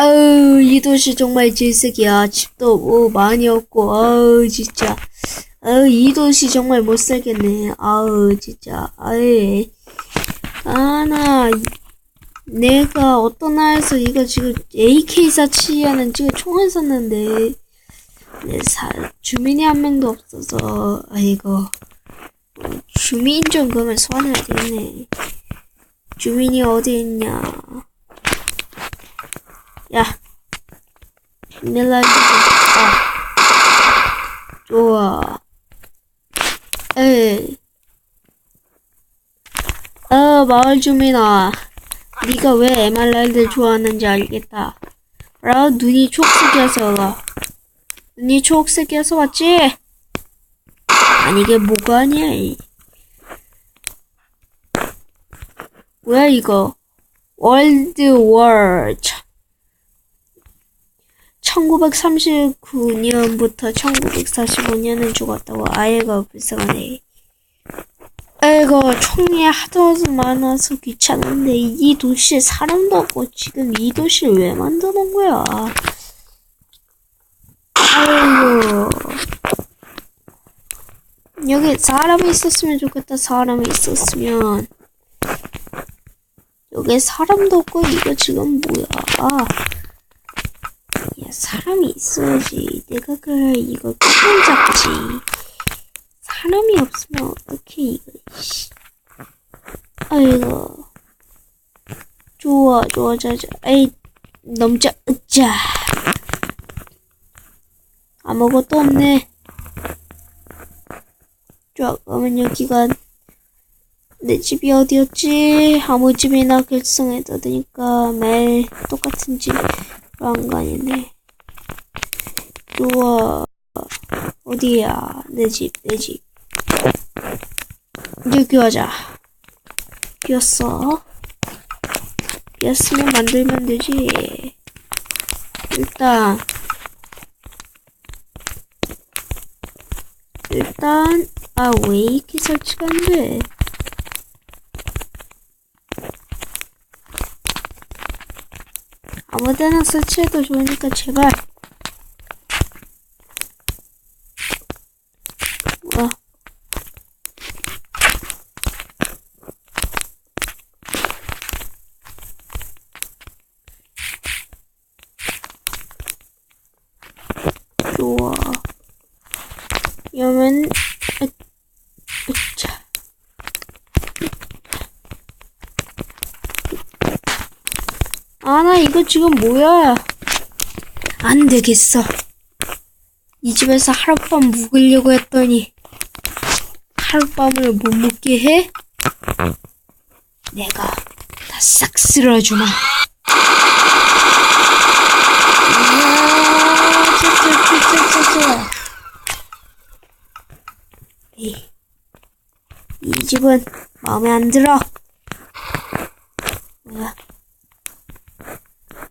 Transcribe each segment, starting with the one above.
아우 이 도시 정말 질색이야. 집도 뭐 많이 없고 아우 진짜. 아우 이 도시 정말 못 살겠네. 아우 진짜. 아이. 아나 내가 어떤 나라에서 이거 지금 AK47이라는 지금 총을 샀는데. 내 사, 주민이 한 명도 없어서 아이고. 어, 주민 좀 그러면 소환해야 되겠네. 주민이 어디 있냐 야. 밀라이즈 아. 좋아. 에이. 어 마을 주민아. 네가 왜 에메랄드를 좋아하는지 알겠다. 바로 눈이 초록색이어서 눈이 초록색이어서 왔지? 아니 이게 뭐가 아니야 이. 뭐야 이거? 월드 워 1939년부터 1945년은 죽었다고 아이가 불쌍하네. 아이고 총이 하도 많아서 귀찮은데 이 도시에 사람도 없고 지금 이 도시를 왜 만드는 거야? 아이고. 여기 사람이 있었으면 좋겠다. 사람이 있었으면. 여기 사람도 없고 이거 지금 뭐야 야 사람이 있어야지. 내가 그래 이거 그냥 잡지. 사람이 없으면 어떻게 이거. 씨. 아이고. 좋아 좋아 자자 에이 넘자 으짜. 아무것도 없네. 좋아 그러면 여기가 내 집이 어디였지? 아무 집이나 결성해도 되니까 매일 똑같은 집으로 안 가니네. 좋아. 어디야? 내 집, 내 집. 여기 하자. 비었어. 비었으면 만들면 되지. 일단, 일단, 아, 왜 이렇게 설치가 안 돼? 아무 데나 설치해도 좋으니까 제발. 와. 좋아. 으, 으차. 아, 나 이거 지금 뭐야? 안 되겠어. 이 집에서 하룻밤 묵으려고 했더니 하룻밤을 못 묵게 해? 내가 다 싹 쓸어주마. 이야, 짜짜짜짜짜짜. 이, 이 집은 마음에 안 들어. 뭐야?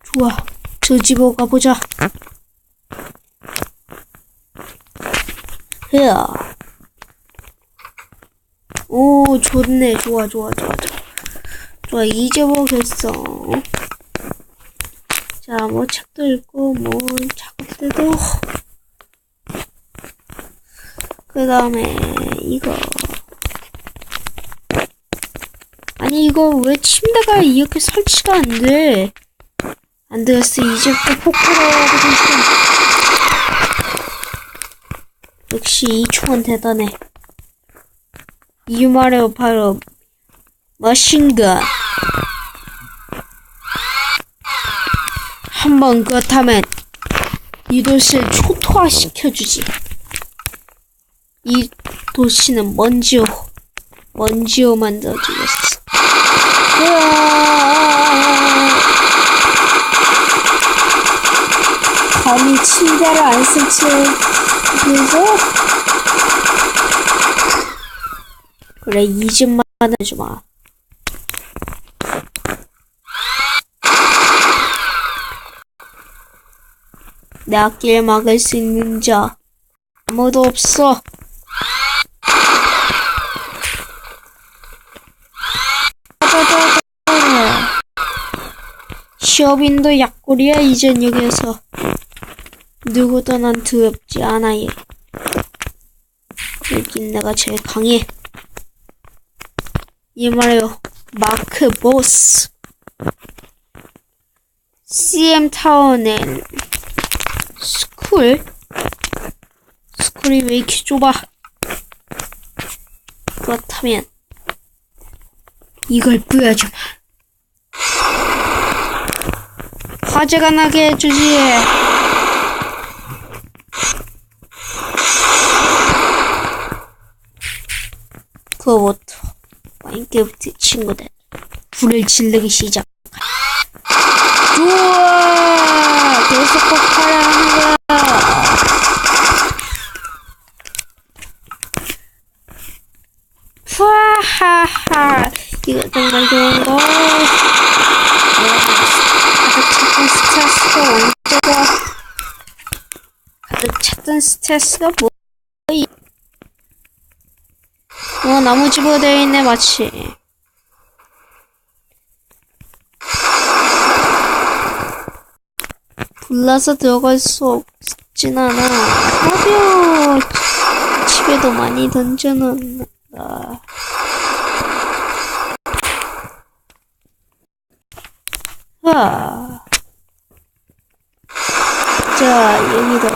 좋아. 저 집으로 가보자. 헤야. 오, 좋네. 좋아, 좋아, 좋아, 좋아. 좋아, 잊어보겠어. 자, 뭐, 책도 읽고, 뭐, 작업대도. 그 다음에, 이거. 아니, 이거 왜 침대가 이렇게 설치가 안 돼? 안 되겠어. 이제부터 포크로 역시 이 총은 대단해. 이 말은 바로 머신건. 한번 그렇다면 이 도시를 초토화시켜주지. 이 도시는 먼지로 먼지로 만들어주겠어. 감히 침대를 안 설치해서? 그래 이 집만 해주마. 내 앞길 막을 수 있는 자 아무도 없어 취업인도 약골이야 이젠 여기에서. 누구도 난 두렵지 않아 얘 여긴 내가 제일 강해. 이 말이요. 마크 보스. CM 타운엔 스쿨? 스쿨이 왜 이렇게 좁아? 그렇다면 이걸 보여주마 화재가 나게 해주지. 그거부터 와인게부터 친구들. 불을 지르기 시작. 좋아 계속 폭발을 하는 거야. 푸하하하. 이거 정말 좋은 거 스트레스가 완전히 가득 찼던 스트레스가 뭐 어, 나무집으로 되어 있네, 마치. 불나서 들어갈 수 없진 않아. 가벼워. 집에도 많이 던져놓는다. 아. 자, 여기도.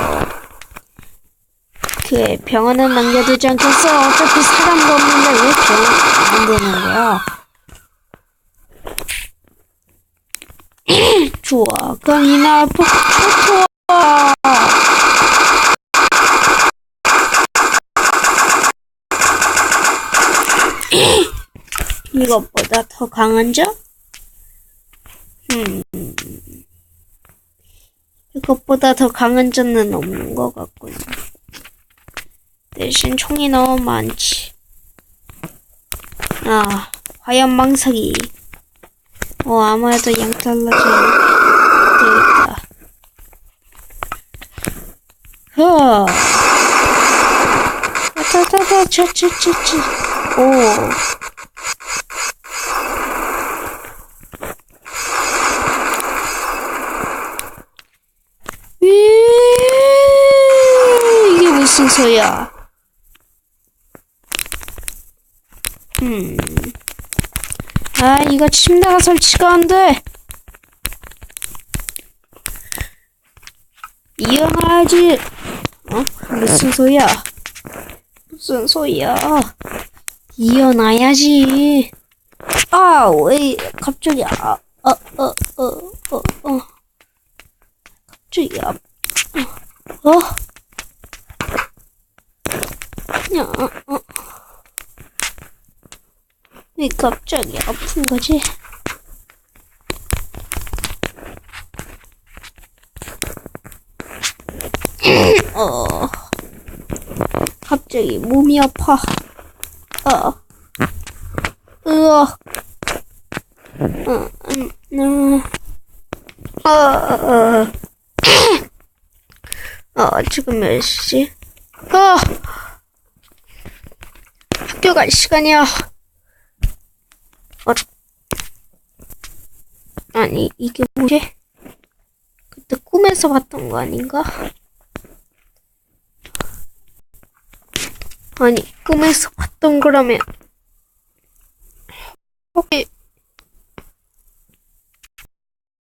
그 병원은 남겨두지 않겠어. 어차피 사람도 없는데 왜 병원 안 되는 거야? 좋아. 그럼 이날 폭 초토화. 이것보다 더 강한 점? 음. 이것보다 더 강한 점은 없는 것 같군요. 대신 총이 너무 많지. 아, 화염 망사기. 어, 아무래도 양탈라져 되겠다. 허. 타타타, 차차차차. 오. 이- 이게 무슨 소야? 음. 아, 이거 침대가 설치가 안 돼. 일어나야지. 어? 무슨 소리야? 무슨 소리야? 일어나야지. 아, 왜 갑자기 아, 어, 어, 어, 어, 어. 갑자기 아, 어, 어. 야, 어. 왜 갑자기 아픈 거지? 어, 갑자기 몸이 아파. 어, 으어, 음, 음, 음, 어, 어, 어, 지금 몇 시지? 어, 학교 갈 시간이야. 어. 아니, 이게 뭐지? 그때 꿈에서 봤던 거 아닌가? 아니, 꿈에서 봤던 거라면. 혹시,